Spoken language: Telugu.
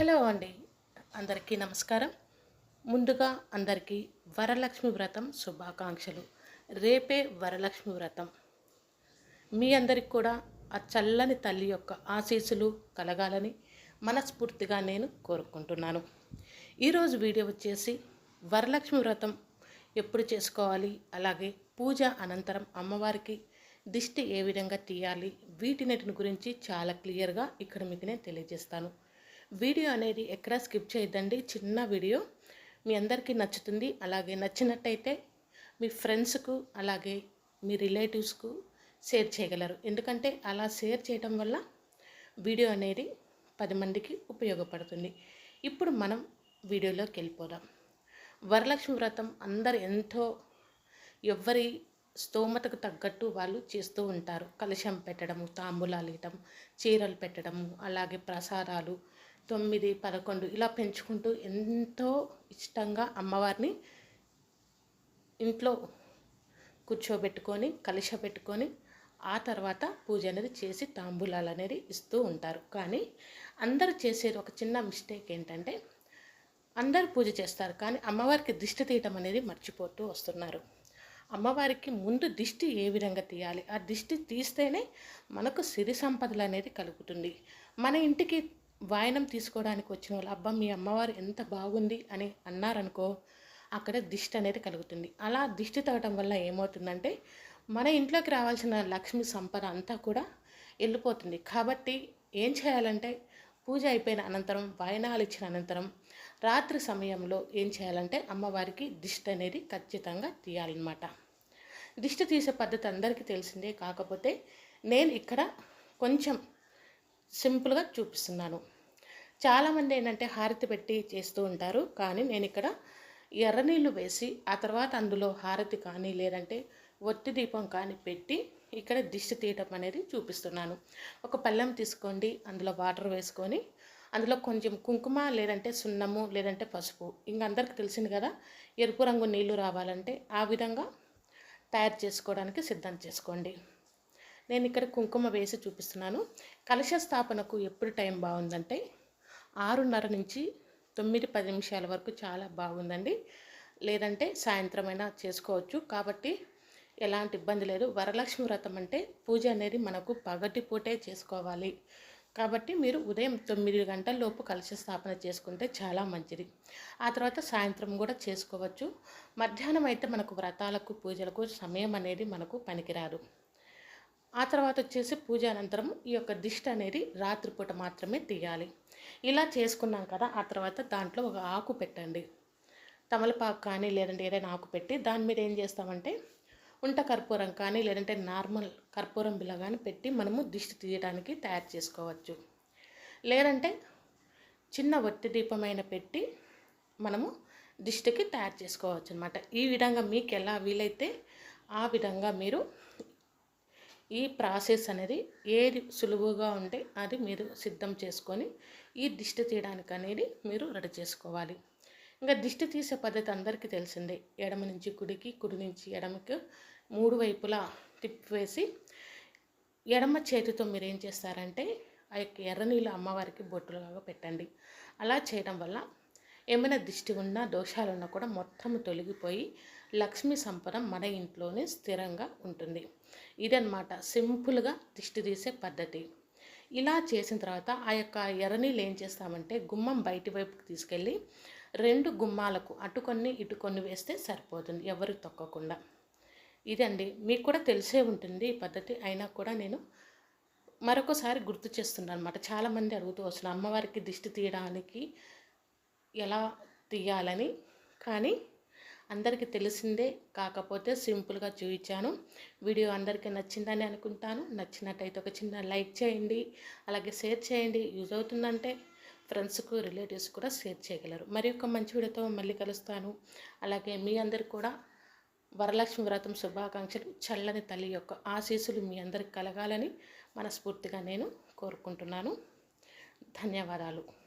హలో అండి. అందరికీ నమస్కారం. ముందుగా అందరికీ వరలక్ష్మి వ్రతం శుభాకాంక్షలు. రేపే వరలక్ష్మి వ్రతం. మీ అందరికి కూడా ఆ చల్లని తల్లి యొక్క ఆశీస్సులు కలగాలని మనస్ఫూర్తిగా నేను కోరుకుంటున్నాను. ఈరోజు వీడియో వచ్చేసి వరలక్ష్మి వ్రతం ఎప్పుడు చేసుకోవాలి? అలాగే పూజ అనంతరం అమ్మవారికి దిష్టి ఏ విధంగా తీయాలి? వీటినటిని గురించి చాలా క్లియర్గా ఇక్కడ మీకు నేను తెలియజేస్తాను. వీడియో అనేది ఎక్కడా స్కిప్ చేయొద్దండి. చిన్న వీడియో. మీ అందరికీ నచ్చుతుంది. అలాగే నచ్చినట్టయితే మీ ఫ్రెండ్స్కు అలాగే మీ రిలేటివ్స్కు షేర్ చేయగలరు. ఎందుకంటే అలా షేర్ చేయడం వల్ల వీడియో అనేది పది మందికి ఉపయోగపడుతుంది. ఇప్పుడు మనం వీడియోలోకి వెళ్ళిపోదాం. వరలక్ష్మి వ్రతం అందరు ఎంతో ఎవ్వరి స్తోమతకు తగ్గట్టు వాళ్ళు చేస్తూ ఉంటారు. కలశం పెట్టడము తాంబూలాలు ఇవ్వటం చీరలు పెట్టడము అలాగే ప్రసాదాలు తొమ్మిది పదకొండు ఇలా పెంచుకుంటూ ఎంతో ఇష్టంగా అమ్మవారిని ఇంట్లో కూర్చోబెట్టుకొని కలశ పెట్టుకొని ఆ తర్వాత పూజ అనేది చేసి తాంబూలాలు అనేది ఇస్తూ ఉంటారు. కానీ అందరూ చేసేది ఒక చిన్న మిస్టేక్ ఏంటంటే అందరూ పూజ చేస్తారు కానీ అమ్మవారికి దిష్టి తీయటం అనేది మర్చిపోతూ వస్తున్నారు. అమ్మవారికి ముందు దిష్టి ఏ విధంగా తీయాలి? ఆ దిష్టి తీస్తేనే మనకు సిరి సంపదలు అనేది కలుగుతుంది. మన ఇంటికి వాయనం తీసుకోవడానికి వచ్చిన వాళ్ళు అబ్బా మీ అమ్మవారు ఎంత బాగుంది అని అన్నారనుకో అక్కడ దిష్టి అనేది కలుగుతుంది. అలా దిష్టి తగ్గడం వల్ల ఏమవుతుందంటే మన ఇంట్లోకి రావాల్సిన లక్ష్మి సంపద అంతా కూడా వెళ్ళిపోతుంది. కాబట్టి ఏం చేయాలంటే పూజ అయిపోయిన అనంతరం వాయనాలు ఇచ్చిన అనంతరం రాత్రి సమయంలో ఏం చేయాలంటే అమ్మవారికి దిష్టి అనేది ఖచ్చితంగా తీయాలన్నమాట. దిష్టి తీసే పద్ధతి అందరికీ తెలిసిందే. కాకపోతే నేను ఇక్కడ కొంచెం సింపుల్గా చూపిస్తున్నాను. చాలామంది ఏంటంటే హారతి పెట్టి చేస్తూ ఉంటారు. కానీ నేను ఇక్కడ ఎర్రనీళ్ళు వేసి ఆ తర్వాత అందులో హారతి కానీ లేదంటే ఒత్తి దీపం కానీ పెట్టి ఇక్కడ దిష్టి తీయటం అనేది చూపిస్తున్నాను. ఒక పళ్ళెం తీసుకోండి అందులో వాటర్ వేసుకొని అందులో కొంచెం కుంకుమ లేదంటే సున్నము లేదంటే పసుపు. ఇంక అందరికి తెలిసింది కదా ఎరుపు రంగు నీళ్ళు రావాలంటే ఆ విధంగా తయారు చేసుకోవడానికి సిద్ధం చేసుకోండి. నేను ఇక్కడ కుంకుమ వేసి చూపిస్తున్నాను. కలశ స్థాపనకు ఎప్పుడు టైం బాగుందంటే ఆరున్నర నుంచి తొమ్మిది పది నిమిషాల వరకు చాలా బాగుందండి. లేదంటే సాయంత్రం అయినా చేసుకోవచ్చు. కాబట్టి ఎలాంటి ఇబ్బంది లేదు. వరలక్ష్మి వ్రతం అంటే పూజ అనేది మనకు పగటి పూటే చేసుకోవాలి. కాబట్టి మీరు ఉదయం తొమ్మిది గంటల లోపు స్థాపన చేసుకుంటే చాలా మంచిది. ఆ తర్వాత సాయంత్రం కూడా చేసుకోవచ్చు. మధ్యాహ్నం అయితే మనకు వ్రతాలకు పూజలకు సమయం అనేది మనకు పనికిరాదు. ఆ తర్వాత వచ్చేసి పూజ అనంతరం ఈ యొక్క దిష్టి అనేది రాత్రిపూట మాత్రమే తీయాలి. ఇలా చేసుకున్నాం కదా ఆ తర్వాత దాంట్లో ఒక ఆకు పెట్టండి. తమలపాకు కానీ లేదంటే ఏదైనా ఆకు పెట్టి దాని మీద ఏం చేస్తామంటే ఉంట కర్పూరం కానీ లేదంటే నార్మల్ కర్పూరం బిల్ల కానీ పెట్టి మనము దిష్టి తీయడానికి తయారు చేసుకోవచ్చు. లేదంటే చిన్న ఒత్తి దీపమైన పెట్టి మనము దిష్టికి తయారు చేసుకోవచ్చు అనమాట ఈ విధంగా మీకు ఎలా వీలైతే ఆ విధంగా మీరు ఈ ప్రాసెస్ అనేది ఏది సులువుగా ఉంటే అది మీరు సిద్ధం చేసుకొని ఈ దిష్టి తీయడానికి అనేది మీరు రెడీ చేసుకోవాలి. ఇంకా దిష్టి తీసే పద్ధతి అందరికీ తెలిసిందే. ఎడమ నుంచి కుడికి కుడి నుంచి ఎడమకి మూడు వైపులా టిప్ వేసి ఎడమ చేతితో మీరు ఏం చేస్తారంటే ఆ యొక్క ఎర్రనీళ్ళు అమ్మవారికి బొట్టులుగా పెట్టండి. అలా చేయడం వల్ల ఏమైనా దిష్టి ఉన్నా దోషాలు ఉన్నా కూడా మొత్తం తొలగిపోయి లక్ష్మీ సంపద మన ఇంట్లోనే స్థిరంగా ఉంటుంది. ఇదనమాట సింపుల్గా దిష్టి తీసే పద్ధతి. ఇలా చేసిన తర్వాత ఆ యొక్క ఎర్రనీళ్ళు ఏం చేస్తామంటే గుమ్మం బయటి వైపుకి తీసుకెళ్ళి రెండు గుమ్మాలకు అటు కొన్ని ఇటు కొన్ని వేస్తే సరిపోతుంది ఎవరు తొక్కకుండా. ఇదండి. మీకు కూడా తెలిసే ఉంటుంది ఈ పద్ధతి. అయినా కూడా నేను మరొకసారి గుర్తు చేస్తున్నాను అనమాట చాలామంది అడుగుతూ వస్తున్నారు అమ్మవారికి దిష్టి తీయడానికి ఎలా తీయాలని? కానీ అందరికీ తెలిసిందే. కాకపోతే సింపుల్గా చూపించాను. వీడియో అందరికీ నచ్చిందని అనుకుంటాను. నచ్చినట్టయితే ఒక చిన్న లైక్ చేయండి. అలాగే షేర్ చేయండి. యూజ్ అవుతుందంటే ఫ్రెండ్స్కు రిలేటివ్స్ కూడా షేర్ చేయగలరు. మరి ఒక మంచి వీడియోతో మళ్ళీ కలుస్తాను. అలాగే మీ అందరు కూడా వరలక్ష్మి వ్రతం శుభాకాంక్షలు. చల్లని తల్లి యొక్క ఆశీస్సులు మీ అందరికి కలగాలని మనస్ఫూర్తిగా నేను కోరుకుంటున్నాను. ధన్యవాదాలు.